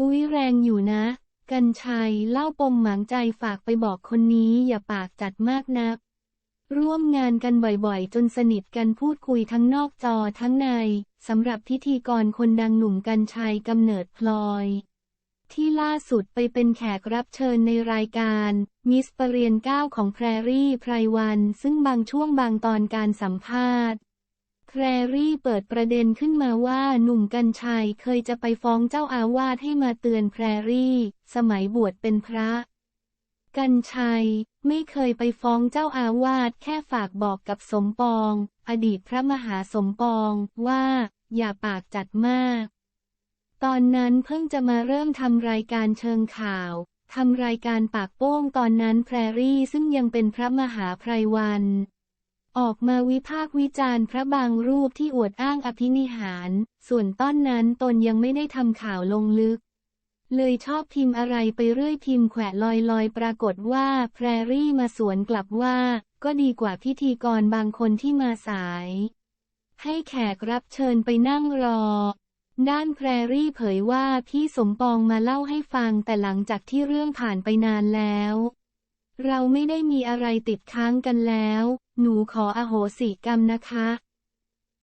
อุ๊ยแรงอยู่นะ กันชัยเล่าปมหมางใจฝากไปบอกคนนี้อย่าปากจัดมากนัก ร่วมงานกันบ่อยๆ จนสนิทกันพูดคุยทั้งนอกจอทั้งในสำหรับพิธีกรคนดังหนุ่มกันชัยกำเนิดพลอย ที่ล่าสุดไปเป็นแขกรับเชิญในรายการ มิสปรเรียนเก้าของแพรรี่ไพรวัน ซึ่งบางช่วงบางตอนการสัมภาษณ์ แพรรี่เปิดประเด็นขึ้นมาว่าหนุ่มกัญชัยเคยจะไปฟ้องเจ้าอาวาสให้มาเตือนแพรรี่ สมัยบวชเป็นพระ กัญชัยไม่เคยไปฟ้องเจ้าอาวาสแค่ฝากบอกกับสมปอง อดีตพระมหาสมปองว่า อย่าปากจัดมาก ตอนนั้นเพิ่งจะมาเริ่มทำรายการเชิงข่าวทำรายการปากโป้งตอนนั้นแพรรี่ซึ่งยังเป็นพระมหาไพรวัน ออกมาวิพากษ์วิจารณ์พระบางรูปที่อวดอ้างอภินิหาร ส่วนต้นนั้นตนยังไม่ได้ทำข่าวลงลึก เลยชอบพิมพ์อะไรไปเรื่อยพิมพ์แขวะลอยลอยปรากฏว่าแพรรี่มาสวนกลับว่า ก็ดีกว่าพิธีกรบางคนที่มาสาย ให้แขกรับเชิญไปนั่งรอ ด้านแพรรี่เผยว่าพี่สมปองมาเล่าให้ฟังแต่หลังจากที่เรื่องผ่านไปนานแล้วเราไม่ได้มีอะไรติดค้างกันแล้ว หนูขออโหสิกรรมนะคะ